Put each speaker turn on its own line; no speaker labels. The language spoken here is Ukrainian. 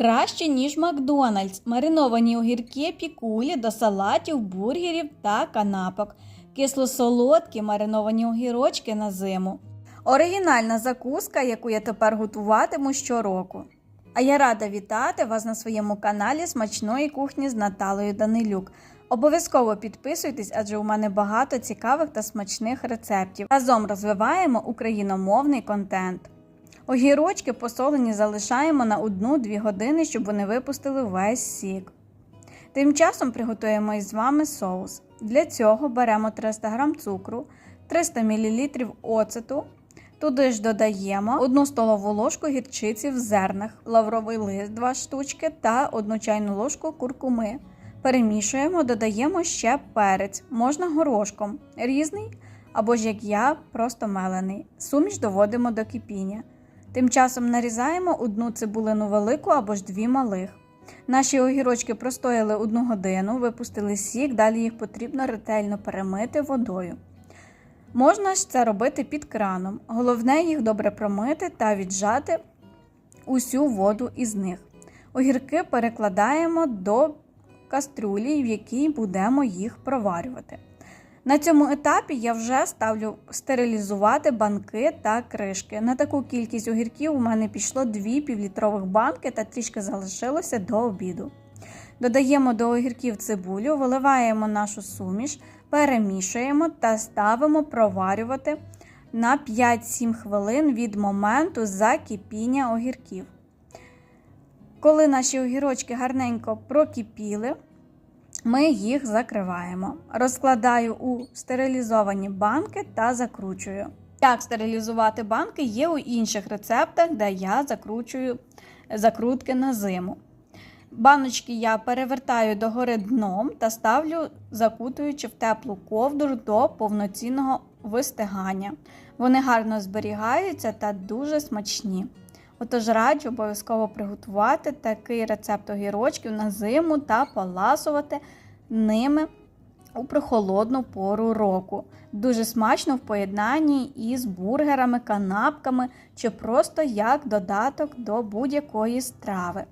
Краще, ніж Макдональдс, мариновані огірки, пікулі до салатів, бургерів та канапок, кисло-солодкі мариновані огірочки на зиму. Оригінальна закуска, яку я тепер готуватиму щороку. А я рада вітати вас на своєму каналі Смачної кухні з Наталею Данилюк. Обов'язково підписуйтесь, адже у мене багато цікавих та смачних рецептів. Разом розвиваємо україномовний контент. Огірочки посолені залишаємо на 1-2 години, щоб вони випустили весь сік. Тим часом приготуємо із вами соус. Для цього беремо 300 г цукру, 300 мл оцету. Туди ж додаємо 1 столову ложку гірчиці в зернах, лавровий лист 2 штучки та 1 чайну ложку куркуми. Перемішуємо, додаємо ще перець, можна горошком, різний або ж як я, просто мелений. Суміш доводимо до кипіння. Тим часом нарізаємо одну цибулину велику або ж дві малих. Наші огірочки простояли одну годину, випустили сік, далі їх потрібно ретельно перемити водою. Можна ж це робити під краном. Головне їх добре промити та віджати усю воду із них. Огірки перекладаємо до кастрюлі, в якій будемо їх проварювати. На цьому етапі я вже ставлю стерилізувати банки та кришки. На таку кількість огірків у мене пішло 2 півлітрових банки та трішки залишилося до обіду. Додаємо до огірків цибулю, виливаємо нашу суміш, перемішуємо та ставимо проварювати на 5-7 хвилин від моменту закипіння огірків. Коли наші огірочки гарненько прокипіли, ми їх закриваємо. Розкладаю у стерилізовані банки та закручую. Як стерилізувати банки є у інших рецептах, де я закручую закрутки на зиму. Баночки я перевертаю догори дном та ставлю, закутуючи в теплу ковдру до повноцінного вистигання. Вони гарно зберігаються та дуже смачні. Отож раджу обов'язково приготувати такий рецепт огірочків на зиму та поласувати ними у прохолодну пору року. Дуже смачно в поєднанні із бургерами, канапками чи просто як додаток до будь-якої страви.